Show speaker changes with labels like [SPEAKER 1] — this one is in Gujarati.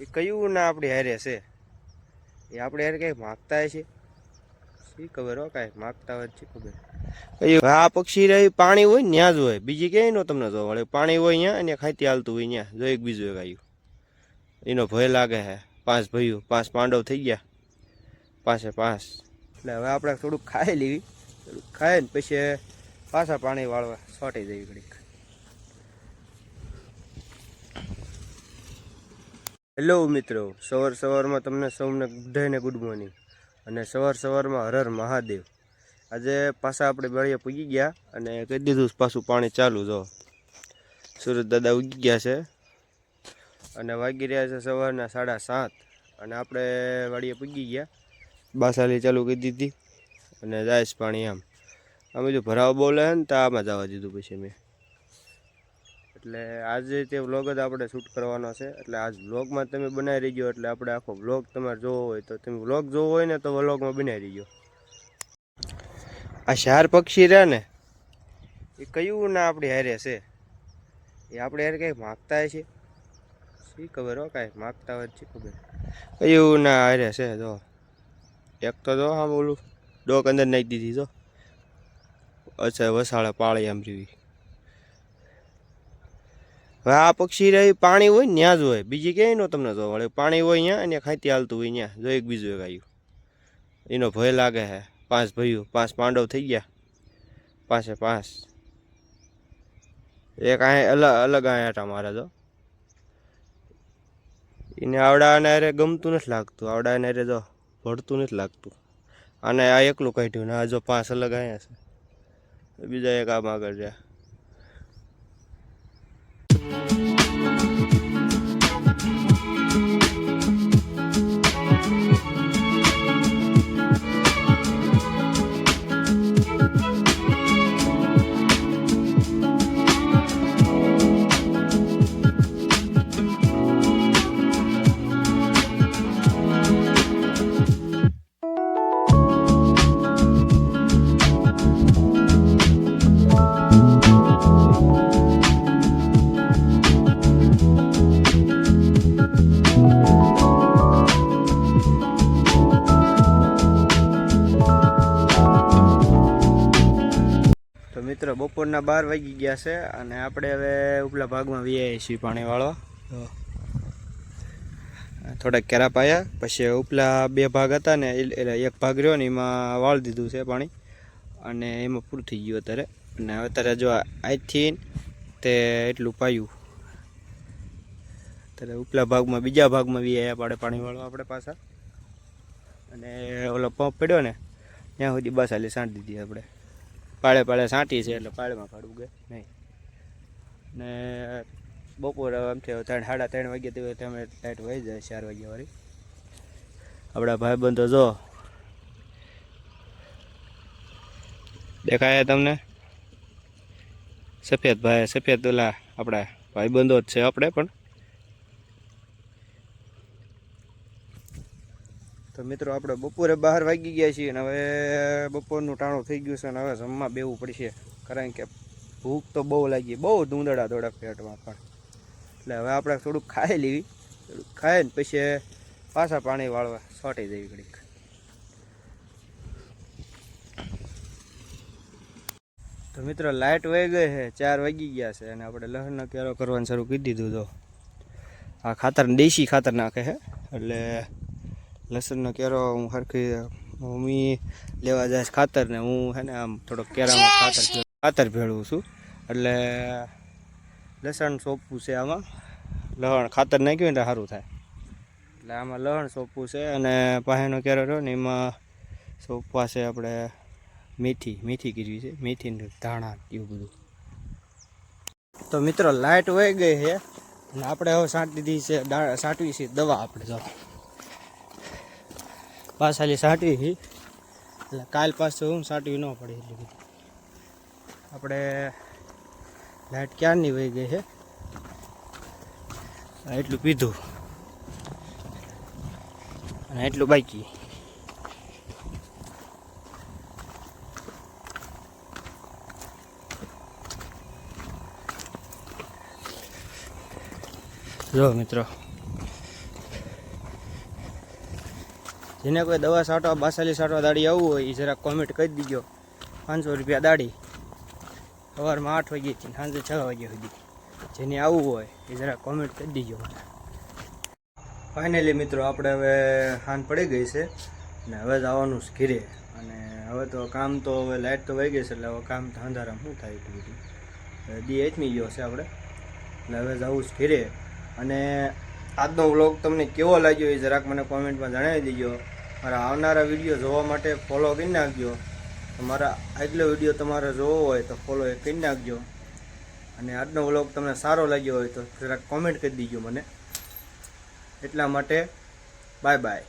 [SPEAKER 1] એ કયું ના આપણી હારે છે? એ આપણે હારે કંઈક માગતા છે શી ખબર હો, કાંઈ માગતા હોય છે ખબર? કયું? આ પક્ષી રહી, પાણી હોય ત્યાં જ હોય. બીજી ક્યાંય નો તમને જોવા મળે. પાણી હોય ત્યાં અને ખાતી હાલતું હોય ત્યાં જો એક બીજું એક આવ્યું એનો ભય લાગે છે પાંચ ભયું. પાંચ પાંડવ થઈ ગયા. પાસે પાંચ. એટલે હવે આપણે થોડુંક ખાઈ લેવી. થોડુંક ખાય ને પછી પાછા પાણી વાળવા છોટી જવી ઘડીક. હેલો મિત્રો, સવાર સવારમાં તમને સૌને બધાને ગુડ મોર્નિંગ અને સવાર સવારમાં હર હર મહાદેવ. આજે પાછા આપણે બળીએ પૂગી ગયા અને કહી દીધું પાછું પાણી ચાલુ જો. સુરત દાદા ઉગી ગયા છે. અને વાગી રહ્યા છે સવારના સાડા સાત. અને આપણે વાડીએ પૂગી ગયા. બાસાલી ચાલુ કરી દીધી. અને જાય પાણી આમ. અમે જો ભરાવ બોલે ને તો આમાં જવા દીધું પછી મેં. એટલે આજે તે વ્લોગ જ આપણે શૂટ કરવાનો છે. એટલે આજ વ્લોગમાં તમે બનાવી રહીજો એટલે આપણે આખો વ્લોગ તમારે જોવો હોય તો તમે વ્લોગ જોવો હોય ને તો વ્લોગમાં બનાવી રહીજો આ શાર પક્ષી રહે ને, એ કયું ના આપણી હારે છે? એ આપણે હારે કંઈક માગતા છે શી ખબર હો, કાંઈ માગતા હોય છે ખબર? કયું ના હારે છે, જો. એક તો જો આમ ઓલું ડોક અંદર નાખી દીધી, જો. અચ્છા, વસાળે પાળી આમ રીવી હવે આ પક્ષી રહી, પાણી હોય ત્યાં જ હોય. બીજી ક્યાંય નો તમને જોવા મળે. પાણી હોય ત્યાં અને ખાતી હાલતું હોય ત્યાં. જો એક બીજું એક આવ્યું. એનો ભય લાગે છે પાંચ ભાઈઓ પાંચ પાંડવ થઈ ગયા. પાંચે પાંચ. એક અહીં અલગ અલગ અહીં આટા મારે જો. એને આવડાને અરે ગમતું નથી લાગતું. આવડાને અરે જો ભળતું નથી લાગતું. અને આ એકલું કાઢ્યું ને આ જો પાંચ અલગ અહીંયા છે. બીજા એક આમ આગળ રહ્યા. મિત્રો બપોરના બાર વાગી ગયા છે અને આપણે હવે ઉપલા ભાગમાં વીઆઈએ છીએ પાણી વાળવા થોડાક કેરા પાયા પછી ઉપલા બે ભાગ હતા ને એટલે એક ભાગ રહ્યો ને એમાં વાળ દીધું છે પાણી. અને એમાં પૂરું થઈ ગયું અત્યારે. અને હવે અત્યારે જો આજથી તે એટલું પાયું. અત્યારે ઉપલા ભાગમાં બીજા ભાગમાં વીઆયા પાડે પાણી વાળવા આપણે પાછા. અને ઓલો પંપ પડ્યો ને ત્યાં સુધી બસ હાલી સાંટી દીધી આપણે. પાળે પાળે સાંટી છે એટલે પાળેમાં પાડવું ગਏ નહીં. ને બપોર આમ થયો ત્રણ, સાડા ત્રણ વાગ્યા તે તમે લાઈટ વહી જાય ચાર વાગ્યા વાળી. આપણા ભાઈબંધો જો દેખાય તમને? સફેદ ભાઈ, સફેદ ઓલા આપણા ભાઈબંધો જ છે આપણે પણ. તો મિત્રો આપણે બપોરે બહાર વાગી ગયા છીએ અને હવે બપોરનું ટાણું થઈ ગયું છે અને હવે જમવા બેવું પડશે. કારણ કે ભૂખ તો બહુ લાગી. બહુ ધૂંધળા દોડા પેટમાં પણ. એટલે હવે આપણે થોડુંક ખાઈ લેવી. થોડુંક ખાઈ ને પછી પાછા પાણી વાળવા છોટી દેવી ઘડીક. તો મિત્રો લાઇટ વહી ગઈ છે. ચાર વાગી ગયા છે અને આપણે લહણનો કેરો કરવાનું શરૂ કરી દીધું તો. આ ખાતર દેશી ખાતર નાખે છે. એટલે લસણનો કેરો હું સરખી મમ્મી લેવા જાય ખાતર ને હું હે ને આમ થોડોક કેરામાં ખાતર ખાતર ભેળવું છું. એટલે લસણ સોંપવું છે આમાં. લહણ ખાતર નાખ્યું ને એટલે સારું થાય. એટલે આમાં લહણ સોંપવું છે અને પાસેનો કેરો રહ્યો ને એમાં સોંપવા છે આપણે મેથી મેથી કરવી છે. મેથી ધાણા એવું બધું. તો મિત્રો લાઇટ વહી ગઈ છે. અને આપણે હવે સાંટી દીધી છે સાંટવી છે દવા આપણે જો. પાછાલી સાંટવી હતી એટલે કાલ પાછું હું સાંટવી ન પડે એટલી બધી. આપણે લાઇટ ક્યારની વહી ગઈ છે એટલું પીધું. અને એટલું બાકી. જો મિત્રો જેને કોઈ દવા સાટવા બાસાલી સાટવા દાડી આવવું હોય એ જરાક કોમેન્ટ કરી દીજો. પાંચસો રૂપિયા દાડી. સવારમાં આઠ વાગ્યાથી સાંજે છ વાગ્યા સુધી. જેને આવવું હોય એ જરાક કોમેન્ટ કરી દીજો ફાઇનલી મિત્રો, આપણે હવે હાન પડી ગઈ છે અને હવે જવાનું છે ઘીરે. અને હવે તો કામ તો હવે લાઇટ તો વહી ગઈ છે, એટલે હવે કામ તો અંધારામાં શું થાય એટલું બધું. દી એચમી ગયો છે આપણે. એટલે હવે જવું છે ઘીરે. અને આજનો વ્લોગ તમને કેવો લાગ્યો એ જરાક મને કોમેન્ટમાં જણાવી દેજો. મારા આવનારા વીડિયો જોવા માટે ફોલો કરી નાખજો. મારા આગલો વીડિયો તમારે જોવો હોય તો ફોલો એ કરી નાખજો. અને આજનો વ્લોગ તમને સારો લાગ્યો હોય તો જરાક કોમેન્ટ કરી દીજો મને. એટલા માટે બાય બાય